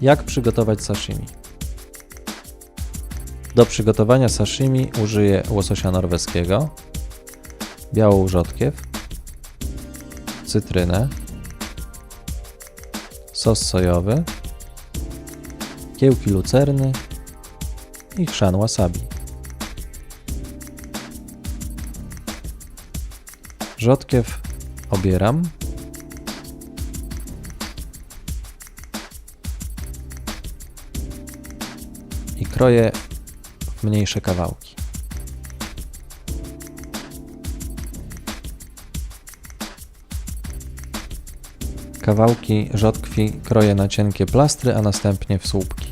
Jak przygotować sashimi? Do przygotowania sashimi użyję łososia norweskiego, białą rzodkiew, cytrynę, sos sojowy, kiełki lucerny i chrzan wasabi. Rzodkiew obieram. I kroję w mniejsze kawałki. Kawałki rzodkwi kroję na cienkie plastry, a następnie w słupki.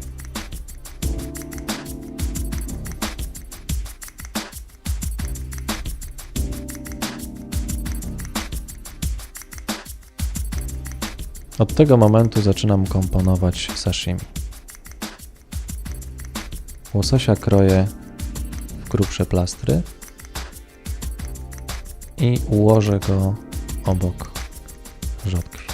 Od tego momentu zaczynam komponować sashimi. Łososia kroję w grubsze plastry i ułożę go obok rzodkwi.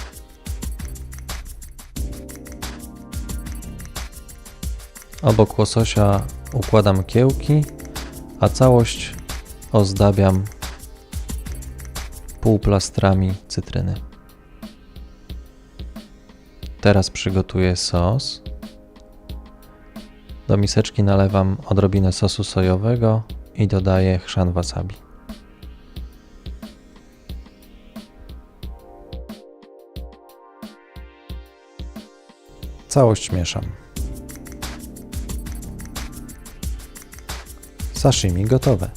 Obok łososia układam kiełki, a całość ozdabiam półplastrami cytryny. Teraz przygotuję sos. Do miseczki nalewam odrobinę sosu sojowego i dodaję chrzan wasabi. Całość mieszam. Sashimi gotowe.